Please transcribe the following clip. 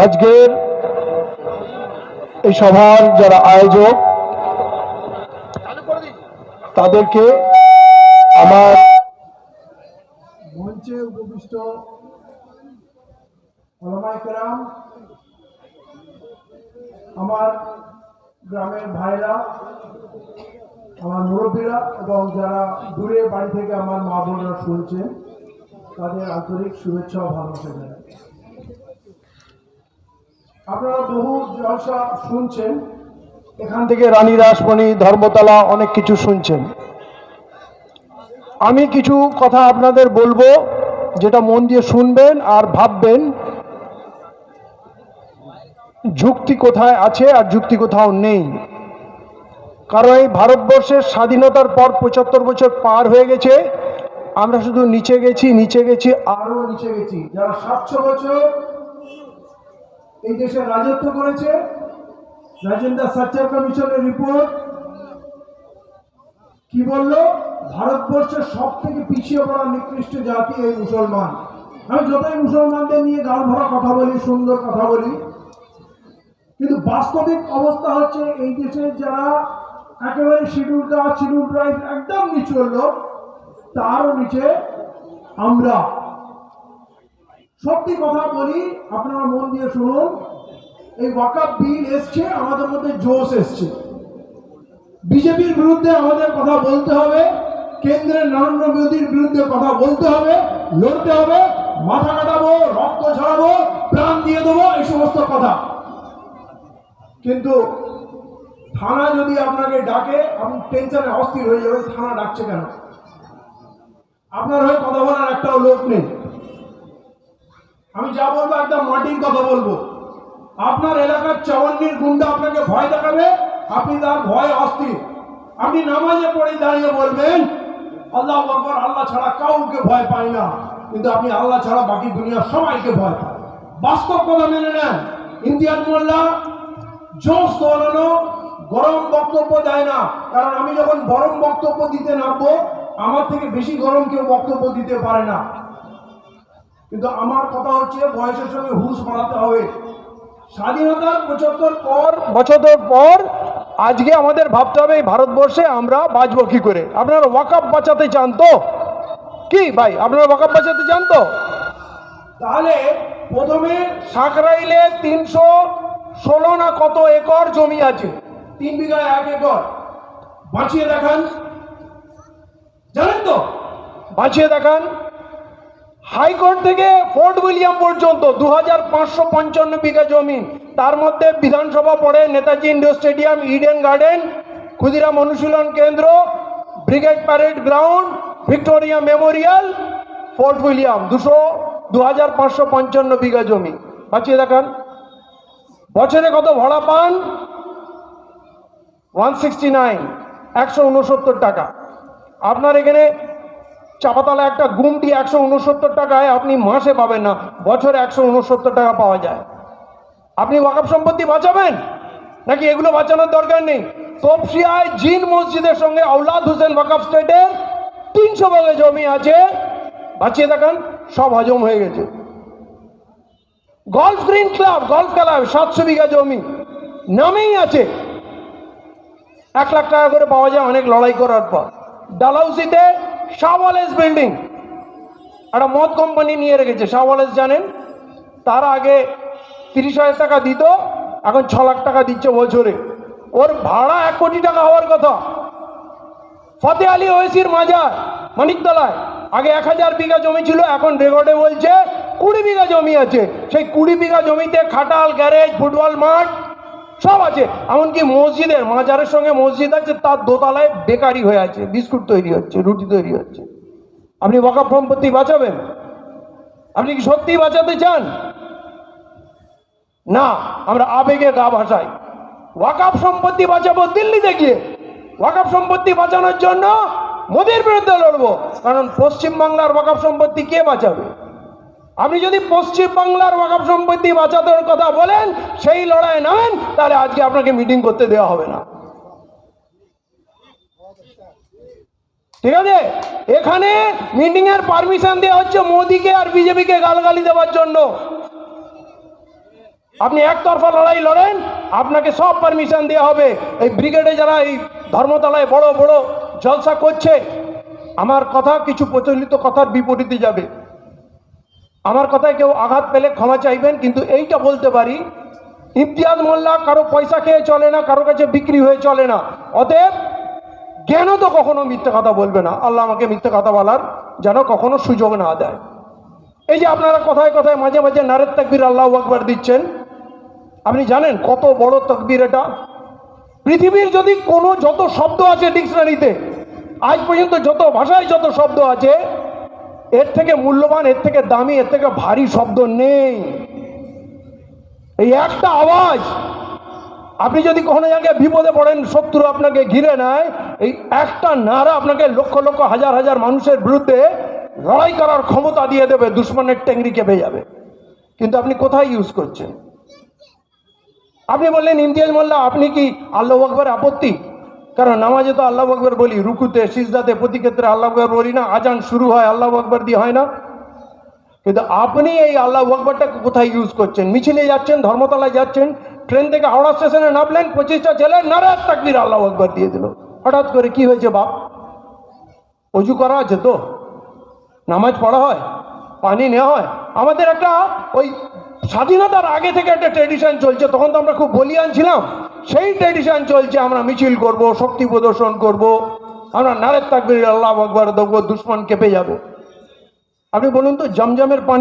আজকের এই সভার যারা আয়োজক, তাদেরকে আমার মঞ্চে উপবিষ্ট আমার গ্রামের ভাইরা, আমার মুরব্বীরা এবং যারা দূরে বাড়ি থেকে আমার মা বোনরা শুনছেন, তাদের আন্তরিক শুভেচ্ছা ও ভালোবাসা জানাই। আপনারা বহু জলসা শুনছেন। এখান থেকে রানী রাসমণি, ধর্মতলা অনেক কিছু শুনছেন। আমি কিছু কথা আপনাদের বলব, যেটা মন দিয়ে শুনবেন আর ভাববেন, যুক্তি কোথায় আছে আর যুক্তি কোথাও নেই। কারণ এই ভারতবর্ষের স্বাধীনতার পর পঁচাত্তর বছর পার হয়ে গেছে, আমরা শুধু নিচে গেছি নিচে গেছি আর আরও নিচে গেছি। যারা সাতশো বছর এই দেশে রাজত্ব করেছে রাজেন্দ্র সাচ্চার কমিশনের রিপোর্ট। কি বলল? ভারতবর্ষের সব থেকে পিছিয়ে পড়া নিকৃষ্ট জাতি এই মুসলমান। আমি যতই মুসলমানদের নিয়ে গাল ভরা কথা বলি, সুন্দর কথা বলি, কিন্তু বাস্তবিক অবস্থা হচ্ছে এই দেশে যারা একেবারে শিডিউল কাস্ট শিডিউল ট্রাইব একদম নিচুর লোক, তারও নিচে আমরা। সত্যি কথা বলি, আপনারা মন দিয়ে শুনুন, এই ওয়াকাপ বিল এসছে, আমাদের মধ্যে জোশ এসছে। বিজেপির বিরুদ্ধে আমাদের কথা বলতে হবে, কেন্দ্রের নরেন্দ্র মোদীর বিরুদ্ধে কথা বলতে হবে, লড়তে হবে, মাথা কাটাবো, রক্ত ঝরাবো, প্রাণ দিয়ে দেবো, এই সমস্ত কথা। কিন্তু থানা যদি আপনাকে ডাকে, আপনি টেনশনে অস্থির হয়ে যাবেন, থানা ডাকছে কেন? আপনার হয়ে কথা বলার একটাও লোক নেই। আমি যা বলব একদম মাটির কথা বলব। আপনার এলাকার চৌয়ান্নির গুন্ডা আপনাকে ভয় দেখাবে, আপনি তার ভয় অস্থির। আপনি নামাজে পড়ে দাঁড়িয়ে বলবেন, আল্লাহ আকবর, আল্লাহ ছাড়া কাউকে ভয় পাই না। কিন্তু আপনি আল্লাহ ছাড়া বাকি দুনিয়ার সবাইকে ভয় পান। বাস্তব কথা মেনে নেন। ইন্ডিয়ান মোল্লা, জোশ দৌড়ানো, গরম বক্তব্য দেয় না। কারণ আমি যখন গরম বক্তব্য দিতে নামবো, আমার থেকে বেশি গরম কেউ বক্তব্য দিতে পারে না। কিন্তু আমার কথা হচ্ছে বয়সের সঙ্গে হুঁশ বাড়াতে হবে। স্বাধীনতার পঁচাত্তর পর বছর পর আজকে আমাদের ভাবতে হবে এই ভারতবর্ষে আমরা বাঁচবো কি করে? আপনারা ওয়াকাপ বাঁচাতে চান তো? কি ভাই আপনারা ওয়াকাপ বাঁচাতে চান তো? তাহলে প্রথমে সাঁকরাইলে তিনশো ষোলো না কত একর জমি আছে? তিন বিঘায় এক একর। বাঁচিয়ে দেখান। জানেন তো? বাঁচিয়ে দেখান। হাইকোর্ট থেকে ফোর্ট উইলিয়াম পর্যন্ত দু হাজার পাঁচশো পঞ্চান্ন বিঘা জমি। তার মধ্যে বিধানসভা পড়ে Netaji indoor stadium, Eden garden, Khudiram Anushilan Kendra, brigade parade ground, Victoria Memorial, Fort William. দুশো দু হাজার পাঁচশো পঞ্চান্ন বিঘা জমি। বাঁচিয়ে দেখান। বছরে কত ভাড়া পান? ওয়ান সিক্সটি নাইন, একশো উনসত্তর টাকা। আপনার এখানে চাপাতলা একটা গুমটি একশো উনসত্তর টাকায় আপনি মাসে পাবেন না, বছরে একশো উনসত্তর টাকা পাওয়া যায়। আপনি ওয়াকাপ সম্পত্তি বাঁচাবেন? নাকি এগুলো বাঁচানোর দরকার নেই? তপসিয়ায় জিন মসজিদের সঙ্গে আউলাদ হোসেন ওয়াকাপ স্টেটের তিনশো ভাগে জমি আছে। বাঁচিয়ে দেখান, সব হজম হয়ে গেছে। Golf green club, golf club সাতশো বিঘা জমি, নামেই আছে। এক লাখ টাকা করে পাওয়া যায় অনেক লড়াই করার পর। ডালাউসিতে শাওয়ালেস বিল্ডিং একটা মদ কোম্পানি নিয়ে রেখেছে শাওয়ালেস জানেন? তার আগে তিরিশ হাজার টাকা দিত, এখন ছ লাখ টাকা দিচ্ছে বছরে। ওর ভাড়া এক কোটি টাকা হওয়ার কথা। ফতে আলী ওয়েসির মাজার, মানিকতলায়। আগে এক হাজার বিঘা জমি ছিল, এখন রেকর্ডে বলছে কুড়ি বিঘা জমি আছে। সেই কুড়ি বিঘা জমিতে খাটাল, গ্যারেজ, ফুটবল মাঠ সব আছে। এমনকি মসজিদের, মাজারের সঙ্গে মসজিদ আছে, তার দোতলায় বেকারি হয়ে আছে, বিস্কুট তৈরি হচ্ছে, রুটি তৈরি হচ্ছে। আপনি ওয়াকাপ সম্পত্তি বাঁচাবেন? আপনি কি সত্যিই বাঁচাতে চান? না, আমরা আবেগে গা ভাসাই। ওয়াকাপ সম্পত্তি বাঁচাবো দিল্লিতে গিয়ে। ওয়াকাপ সম্পত্তি বাঁচানোর জন্য মোদির বিরুদ্ধে লড়বো। কারণ পশ্চিমবাংলার ওয়াকাপ সম্পত্তি কে বাঁচাবে? আপনি যদি পশ্চিম বাংলার ওয়াকাপ সম্পত্তি বাঁচানোর কথা বলেন, সেই লড়াই নামেন, তাহলে আজকে আপনাকে মিটিং করতে দেওয়া হবে না। ঠিক আছে? এখানে মিটিং এর পারমিশন দেওয়া হচ্ছে মোদিকে আর বিজেপিকে গালগালি দেওয়ার জন্য। আপনি একতরফা লড়াই লড়েন, আপনাকে সব পারমিশন দেওয়া হবে। এই ব্রিগেডে যারা এই ধর্মতলায় বড় বড় জলসা করছে, আমার কথা, কিছু প্রচলিত কথার বিপরীতে যাবে। আমার কথায় কেউ আঘাত পেলে ক্ষমা চাইবেন, কিন্তু এইটা বলতে পারি, ইমতিয়াজ মোল্লা কারও পয়সা খেয়ে চলে না, কারও কাছে বিক্রি হয়ে চলে না। অতএব জ্ঞানও তো কখনো মিথ্যে কথা বলবে না? আল্লাহ আমাকে মিথ্যে কথা বলার যেন কখনো সুযোগ না দেয়। এই যে আপনারা কথায় কথায় মাঝে মাঝে নারের তাকবির আল্লাহ আকবার দিচ্ছেন, আপনি জানেন কত বড় তকবির এটা? পৃথিবীর যদি কোনো যত শব্দ আছে ডিকশনারিতে, আজ পর্যন্ত যত ভাষায় যত শব্দ আছে এর থেকে মূল্যবান, এর থেকে দামি, এর থেকে ভারী শব্দ নেই। এই একটা আওয়াজ, আপনি যদি কখনো জায়গায় বিপদে পড়েন, শত্রু আপনাকে ঘিরে নেয়, এই একটা নারা আপনাকে লক্ষ লক্ষ, হাজার হাজার মানুষের বিরুদ্ধে লড়াই করার ক্ষমতা দিয়ে দেবে, দুশ্মনের টেংরি কেঁপে যাবে। কিন্তু আপনি কোথায় ইউজ করছেন? আপনি বললেন, ইমতিয়াজ মোল্লা, আপনি কি আল্লাহ আকবর আপত্তি? কারণ নামাজে তো আল্লাহ আকবর বলি, রুকুতে, সিজদাতে প্রতি ক্ষেত্রে আল্লাহ আকবর বলি না, আজান শুরু হয়, আল্লাহ আকবর দিয়ে হয় না। কিন্তু আপনি এই আল্লাহ আকবরটাকে কোথায় ইউজ করছেন? মিছিলে যাচ্ছেন, ধর্মতলায় যাচ্ছেন ট্রেন থেকে হাওড়া স্টেশনে নামলেন, পঁচিশটা ছেলে নারাজ তাকবির আল্লাহ আকবর দিয়ে দিল। হঠাৎ করে কি হয়েছে বাপ? অজু করা আছে তো? নামাজ পড়া হয়, পানি নেওয়া হয়। আমাদের একটা ওই স্বাধীনতার আগে থেকে একটা ট্রেডিশন চলছে, তখন তো আমরা খুব বলিয়ান ছিলাম। সেই ট্রেডিশন চলছে, আমরা মিছিল করব, শক্তি প্রদর্শন করব, আমরা নারের তাকবির, আল্লাহ আকবর দেবো দুশ্মন কেঁপে যাব। আপনি বলুন তো, জমজমের পানি